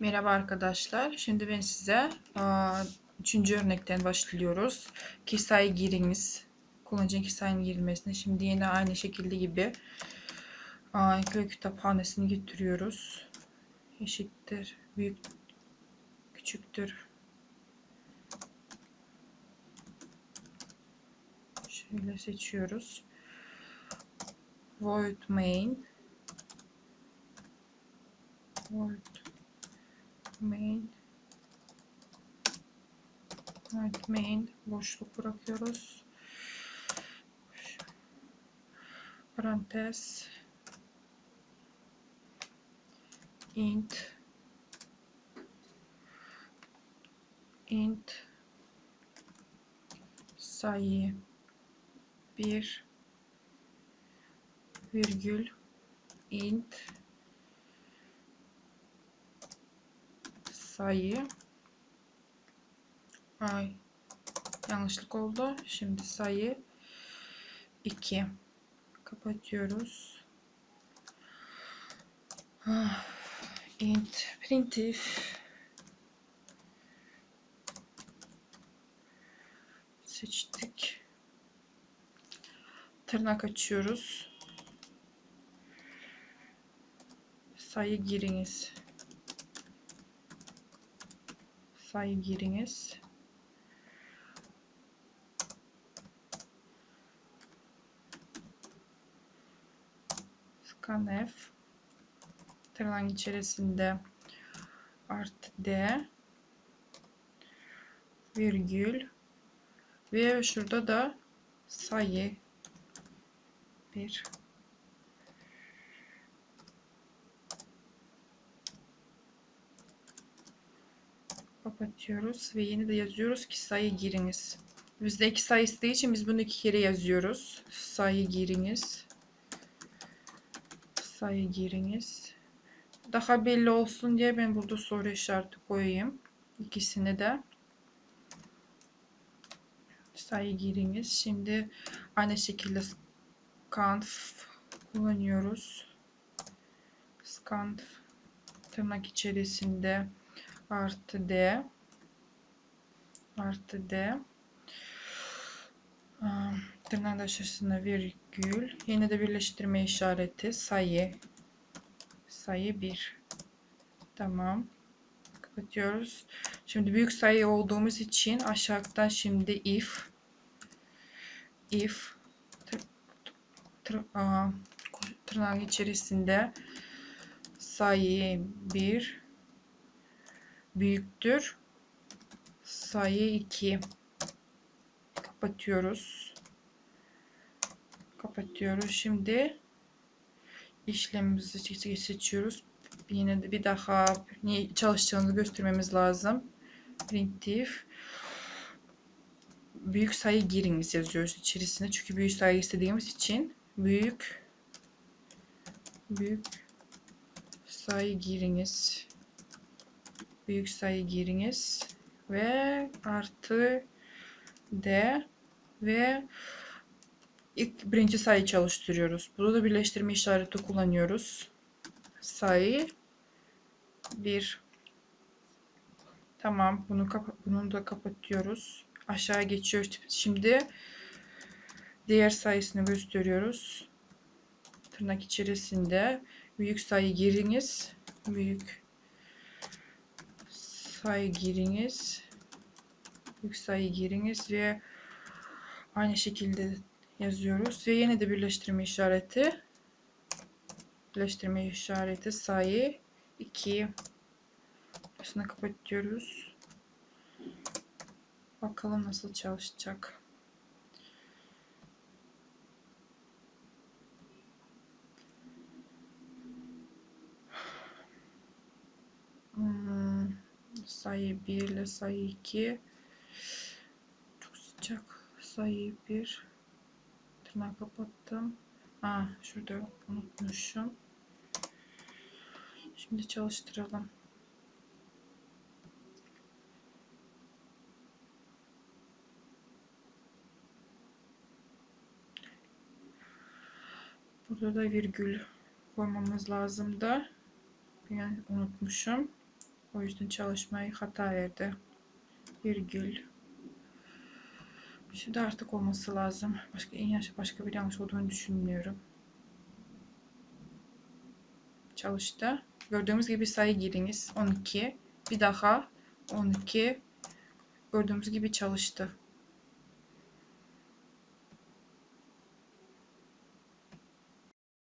Merhaba arkadaşlar. Şimdi ben size üçüncü örnekten başlıyoruz. Kisayı giriniz. Kullanıcının kisayının girilmesine. Şimdi yine aynı şekilde gibi aa, köy kütüphanesini getiriyoruz. Eşittir. Büyük küçüktür. Şöyle seçiyoruz. Void main void main void main boşluk bırakıyoruz. Parantez. İnt. İnt. Sayı. Bir. Virgül. İnt sayı ay yanlışlık oldu. Şimdi sayı 2 kapatıyoruz. Ah, int printf seçtik. Tırnak açıyoruz. Sayı giriniz. Sayı giriniz. Scanf tırnağın içerisinde artı D. Virgül. Ve şurada da sayı bir kapatıyoruz ve yeni de yazıyoruz ki sayı giriniz. Bizde iki sayı istediği için biz bunu iki kere yazıyoruz. Sayı giriniz. Sayı giriniz. Daha belli olsun diye ben burada soru işareti koyayım. İkisini de. Sayı giriniz. Şimdi aynı şekilde scanf kullanıyoruz. Scanf tırnak içerisinde artı D. Artı D. Tırnak aşağısına virgül. Yine de birleştirme işareti. Sayı. Sayı 1 tamam. Kapatıyoruz. Şimdi büyük sayı olduğumuz için aşağıdan şimdi if. İf. Tır, tır, tırnak içerisinde sayı 1 büyüktür. Sayı 2. Kapatıyoruz. Kapatıyoruz. Şimdi işlemimizi seçiyoruz. Yine de bir daha niye çalıştığını göstermemiz lazım. Printf büyük sayı giriniz yazıyoruz içerisine. Çünkü büyük sayı istediğimiz için büyük büyük sayı giriniz büyük sayı giriniz ve artı D ve ilk birinci sayı çalıştırıyoruz. Burada da birleştirme işareti kullanıyoruz. Sayı 1 Tamam bunu bunu da kapatıyoruz. Aşağı geçiyoruz. Şimdi diğer sayısını gösteriyoruz. Tırnak içerisinde büyük sayı giriniz. Büyük sayı giriniz. Büyük sayı giriniz ve aynı şekilde yazıyoruz. Ve yine de birleştirme işareti. Birleştirme işareti sayı 2. Başını kapatıyoruz. Bakalım nasıl çalışacak. Sayı 1 ile sayı 2 çok sıcak. Sayı 1 tırnağı kapattım. Aa, şurada unutmuşum. Şimdi çalıştıralım. Burada da virgül koymamız lazım da yani unutmuşum O yüzden çalışmayı hata verdi. Virgül. Şimdi artık olması lazım. Başka en yaş başka bir yanlış olduğunu düşünmüyorum. Çalıştı. Gördüğümüz gibi sayı giriniz. 12. Bir daha 12. Gördüğümüz gibi çalıştı.